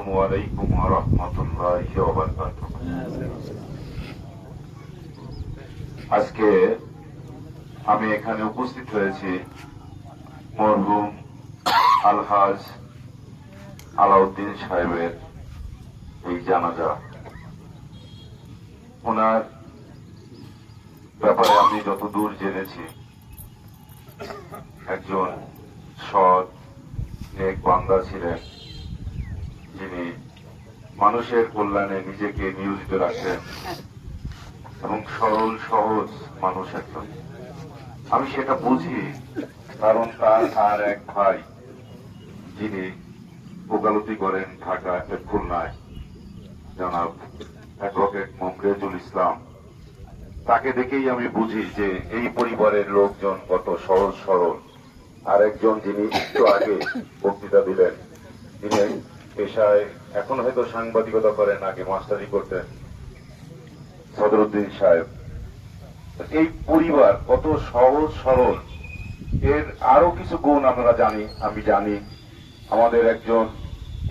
আসসালামু আলাইকুম ওয়া রাহমাতুল্লাহি ওয়া আজকে আমি এখানে উপস্থিত হয়েছি মরহুম আলহাজ আলাউদ্দিন সাহেবের এই জানাজা। ওনার ব্যাপারে আমি যতদূর জেনেছি, একজন সৎ, নেক বান্দা ছিলেন। যিনি মানুষের কল্যাণে নিজেকে নিয়োজিত রাখতেন এবং সরল, সহজ মানুষ একজন। আমি সেটা বুঝি, কারণ তার আর এক ভাই, যিনি ওকালতি করেন ঢাকা খুলনায়। জনাব অ্যাডভোকেট মমরেজুল ইসলাম, তাকে দেখেই আমি বুঝি যে এই পরিবারের লোকজন কত সহজ সরল। আরেকজন যিনি একটু আগে বক্তৃতা দিলেন, তিনি পেশায় এখন হয়তো সাংবাদিকতা করেন, আগে মাস্টারি করতেন। সদরুদ্দিন সাহেব। এই পরিবার কত সহজ সরল। এর আরও কিছু গুণ আমরা জানি, আমি জানি। আমাদের একজন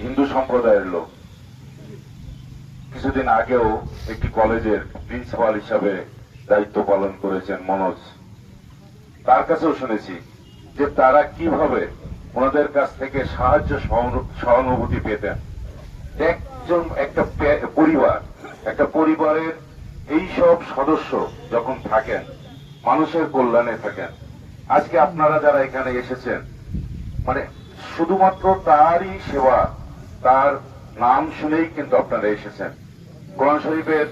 হিন্দু সম্প্রদায়ের লোক। কিছুদিন আগেও একটি কলেজের প্রিন্সিপাল হিসাবে দায়িত্ব পালন করেছেন মনোজ। তার কাছেও শুনেছি যে তারা কীভাবে ওনাদের কাছ থেকে সাহায্য সহানু- সহানুভূতি পেতেন। একজন, একটা পরিবার, একটা পরিবারের এই সব সদস্য যখন থাকেন, মানুষের কল্যাণে থাকেন। আজকে আপনারা যারা এখানে এসেছেন মানে শুধুমাত্র তারই সেবা, তার নাম শুনেই কিন্তু আপনারা এসেছেন। কোরআন শরীফের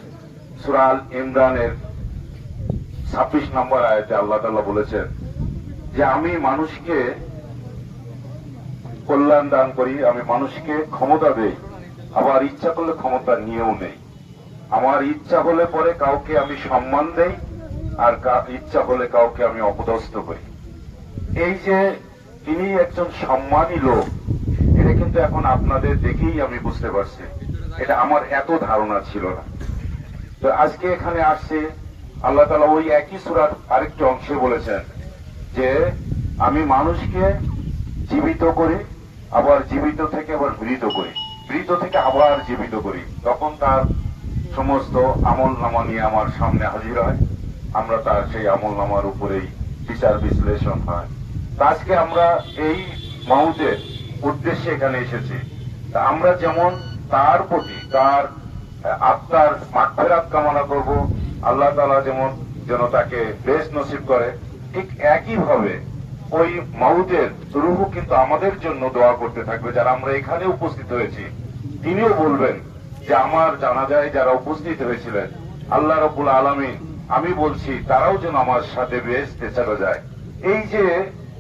সুরাল ইমরানের ছাব্বিশ নম্বর আয়তে আল্লাহ তাল্লাহ বলেছেন যে, আমি মানুষকে কল্যাণ দান করি, আমি মানুষকে ক্ষমতা দেই। আবার ইচ্ছা করলে ক্ষমতা নিয়েও নেই। আমার ইচ্ছা হলে পরে কাউকে আমি সম্মান দেই, আর ইচ্ছা হলে কাউকে আমি অপদস্থ করি। এই যে তিনি একজন সম্মানী লোক, এটা কিন্তু এখন আপনাদের দেখেই আমি বুঝতে পারছি। এটা আমার এত ধারণা ছিল না। তো আজকে এখানে আসছে, আল্লাহ তালা ওই একই সুরার আরেকটি অংশে বলেছেন যে, আমি মানুষকে জীবিত করি আবার জীবিত থেকে আবার মৃত করি। মৃত থেকে আবার জীবিত করি। তখন তার সমস্ত আমল নামা নিয়ে আমার সামনে হাজির হয়। আমরা তার সেই আমল নামার উপরেই বিচার বিশ্লেষণ হয়। আজকে আমরা এই মাউতের উদ্দেশ্যে এখানে এসেছি। আমরা যেমন তার প্রতি তার আত্মার মাঠফেরাত কামনা করব। আল্লাহ তালা যেমন যেন তাকে বেশ নসিব করে, ঠিক একই ভাবে ওই মাউতের রুহু কিন্তু আমাদের জন্য দোয়া করতে থাকবে, যারা আমরা এখানে উপস্থিত হয়েছি। তিনিও বলবেন যে আমার জানা যায় যারা উপস্থিত হয়েছিলেন, আল্লাহ রবুল আলমী আমি বলছি, তারাও যেন আমার সাথে বেসতে চলে যায়। এই যে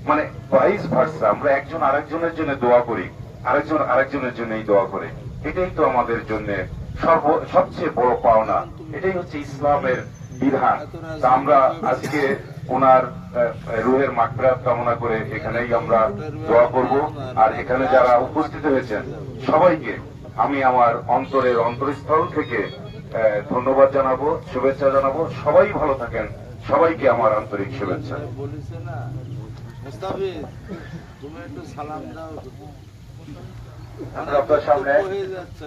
মানে ভাইস ভার্সা আমরা একজন আরেকজনের জন্য দোয়া করি, আরেকজন আরেকজনের জন্যই দোয়া করে। এটাই তো আমাদের জন্য সর্ব, সবচেয়ে বড় পাওনা। এটাই হচ্ছে ইসলামের বিধান। আমরা আজকে ওনার রুহের মাকড়াত কামনা করে এখানেই আমরা দোয়া করব। আর এখানে যারা উপস্থিত হয়েছেন সবাইকে আমি আমার অন্তরের অন্তরস্থল থেকে ধন্যবাদ জানাব শুভেচ্ছা জানাব। সবাই ভালো থাকেন। সবাইকে আমার আন্তরিক শুভেচ্ছা। আমরা আপনার সামনে।